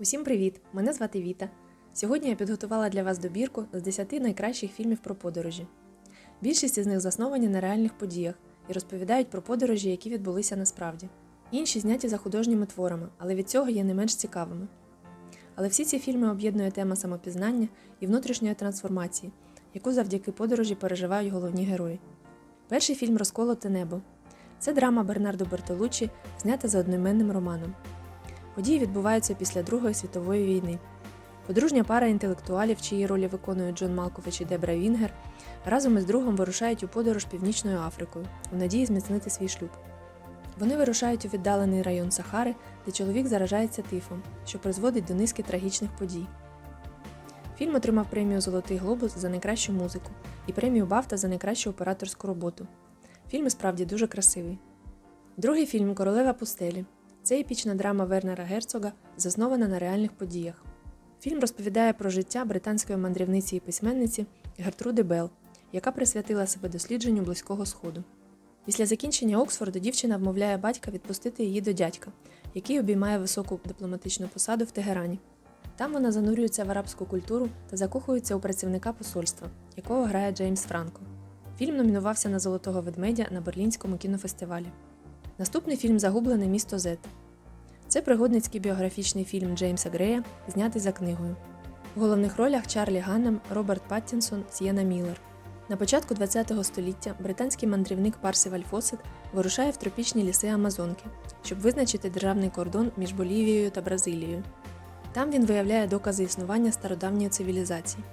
Усім привіт! Мене звати Віта. Сьогодні я підготувала для вас добірку з 10 найкращих фільмів про подорожі. Більшість із них засновані на реальних подіях і розповідають про подорожі, які відбулися насправді. Інші зняті за художніми творами, але від цього є не менш цікавими. Але всі ці фільми об'єднує тема самопізнання і внутрішньої трансформації, яку завдяки подорожі переживають головні герої. Перший фільм Розколоте небо. Це драма Бернардо Бертолуччі, знята за одноіменним романом. Події відбуваються після Другої світової війни. Подружня пара інтелектуалів, чиї ролі виконують Джон Малкович і Дебра Вінгер, разом із другом вирушають у подорож Північною Африкою у надії зміцнити свій шлюб. Вони вирушають у віддалений район Сахари, де чоловік заражається тифом, що призводить до низки трагічних подій. Фільм отримав премію Золотий глобус за найкращу музику і премію Бафта за найкращу операторську роботу. Фільм справді дуже красивий. Другий фільм Королева пустелі. Це епічна драма Вернера Герцога, заснована на реальних подіях. Фільм розповідає про життя британської мандрівниці і письменниці Гертруди Белл, яка присвятила себе дослідженню Близького Сходу. Після закінчення Оксфорду дівчина вмовляє батька відпустити її до дядька, який обіймає високу дипломатичну посаду в Тегерані. Там вона занурюється в арабську культуру та закохується у працівника посольства, якого грає Джеймс Франко. Фільм номінувався на Золотого ведмедя на Берлінському кінофестивалі. Наступний фільм Загублене місто Зет. Це пригодницький біографічний фільм Джеймса Грея, знятий за книгою. У головних ролях Чарлі Ганнем, Роберт Паттінсон, Сієна Міллер. На початку ХХ століття британський мандрівник Парсиваль Фосет вирушає в тропічні ліси Амазонки, щоб визначити державний кордон між Болівією та Бразилією. Там він виявляє докази існування стародавньої цивілізації.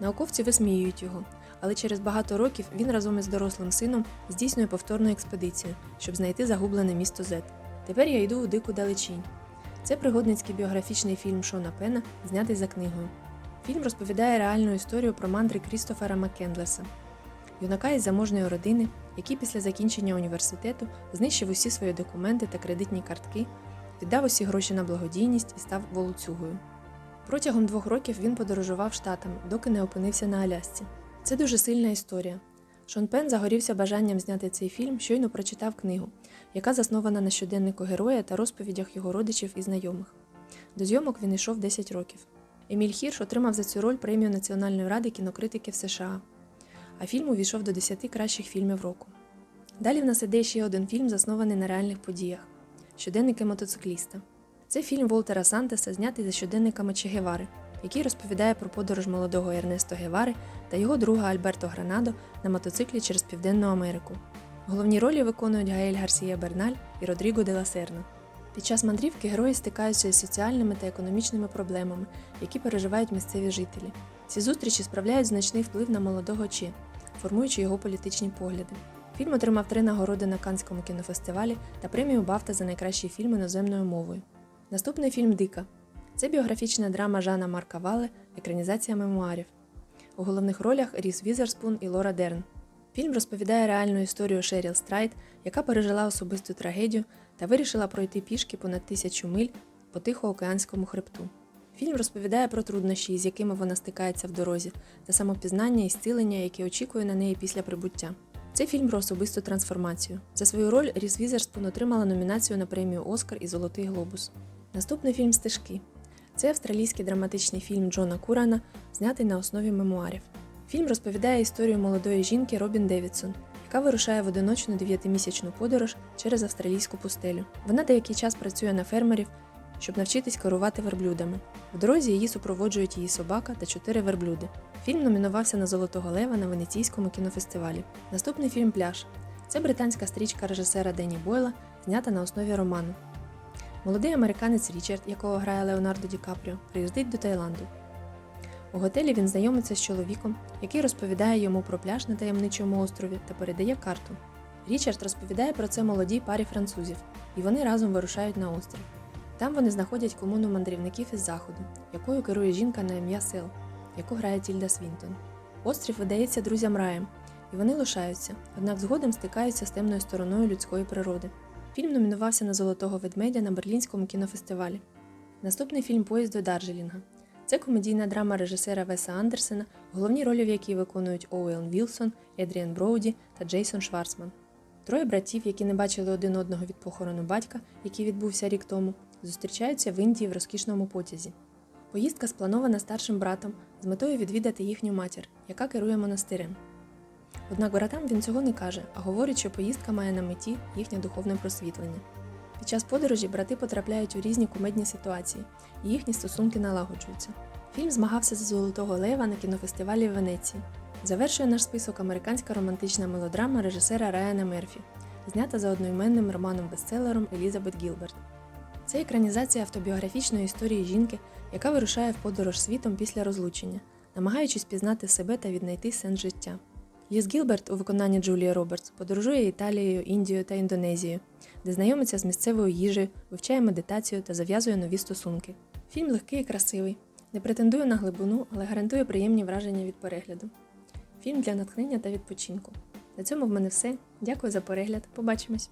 Науковці висміюють його, але через багато років він разом із дорослим сином здійснює повторну експедицію, щоб знайти загублене місто Зет. Тепер я йду у дику далечінь. Це пригодницький біографічний фільм Шона Пена, знятий за книгою. Фільм розповідає реальну історію про мандри Крістофера Маккендлеса, юнака із заможної родини, який після закінчення університету знищив усі свої документи та кредитні картки, віддав усі гроші на благодійність і став волоцюгою. Протягом двох років він подорожував штатами, доки не опинився на Алясці. Це дуже сильна історія. Шон Пен загорівся бажанням зняти цей фільм, щойно прочитав книгу, яка заснована на щоденнику героя та розповідях його родичів і знайомих. До зйомок він йшов 10 років. Еміль Хірш отримав за цю роль премію Національної ради кінокритиків США, а фільм увійшов до 10 кращих фільмів року. Далі в нас іде ще один фільм, заснований на реальних подіях щоденники мотоцикліста. Це фільм Волтера Сантеса, знятий за щоденниками Че Гевари, який розповідає про подорож молодого Ернесто Гевари та його друга Альберто Гранадо на мотоциклі через Південну Америку. Головні ролі виконують Гаель Гарсія Берналь і Родріго де Ласерна. Під час мандрівки герої стикаються із соціальними та економічними проблемами, які переживають місцеві жителі. Ці зустрічі справляють значний вплив на молодого Че, формуючи його політичні погляди. Фільм отримав три нагороди на Каннському кінофестивалі та премію Бафта за найкращий фільм іноземною мовою. Наступний фільм Дика. Це біографічна драма Жана Марка Вале, екранізація мемуарів. У головних ролях Ріс Візерспун і Лора Дерн. Фільм розповідає реальну історію Шеріл Страйт, яка пережила особисту трагедію та вирішила пройти пішки понад тисячу миль по Тихоокеанському хребту. Фільм розповідає про труднощі, з якими вона стикається в дорозі, та самопізнання і зцілення, яке очікує на неї після прибуття. Це фільм про особисту трансформацію. За свою роль Ріс Візерспун отримала номінацію на премію Оскар і Золотий Глобус. Наступний фільм Стежки. Це австралійський драматичний фільм Джона Курана, знятий на основі мемуарів. Фільм розповідає історію молодої жінки Робін Девідсон, яка вирушає в одиночну дев'ятимісячну подорож через австралійську пустелю. Вона деякий час працює на фермерів, щоб навчитись керувати верблюдами. В дорозі її супроводжують її собака та чотири верблюди. Фільм номінувався на Золотого Лева на Венеційському кінофестивалі. Наступний фільм Пляж. Це британська стрічка режисера Дені Бойла, знята на основі роману. Молодий американець Річард, якого грає Леонардо Ді Капріо, приїздить до Таїланду. У готелі він знайомиться з чоловіком, який розповідає йому про пляж на таємничому острові та передає карту. Річард розповідає про це молодій парі французів, і вони разом вирушають на острів. Там вони знаходять комуну мандрівників із заходу, якою керує жінка на ім'я Сел, яку грає Тільда Свінтон. Острів видається друзям раєм, і вони лишаються, однак згодом стикаються з темною стороною людської природи. Фільм номінувався на Золотого ведмедя на Берлінському кінофестивалі. Наступний фільм Поїзд до Дарджелінга. Це комедійна драма режисера Веса Андерсена, головні ролі в якій виконують Оуен Вілсон, Едріан Броуді та Джейсон Шварцман. Троє братів, які не бачили один одного від похорону батька, який відбувся рік тому, зустрічаються в Індії в розкішному потязі. Поїздка спланована старшим братом з метою відвідати їхню матір, яка керує монастирем. Однак братам він цього не каже, а говорить, що поїздка має на меті їхнє духовне просвітлення. Під час подорожі брати потрапляють у різні кумедні ситуації, і їхні стосунки налагоджуються. Фільм змагався за золотого лева на кінофестивалі в Венеції. Завершує наш список американська романтична мелодрама режисера Райана Мерфі, знята за одноіменним романом-бестселером Елізабет Гілберт. Це екранізація автобіографічної історії жінки, яка вирушає в подорож світом після розлучення, намагаючись пізнати себе та віднайти сенс життя. Ліс Гілберт у виконанні Джулії Робертс подорожує Італією, Індією та Індонезією, де знайомиться з місцевою їжею, вивчає медитацію та зав'язує нові стосунки. Фільм легкий і красивий, не претендує на глибину, але гарантує приємні враження від перегляду. Фільм для натхнення та відпочинку. На цьому в мене все. Дякую за перегляд. Побачимось!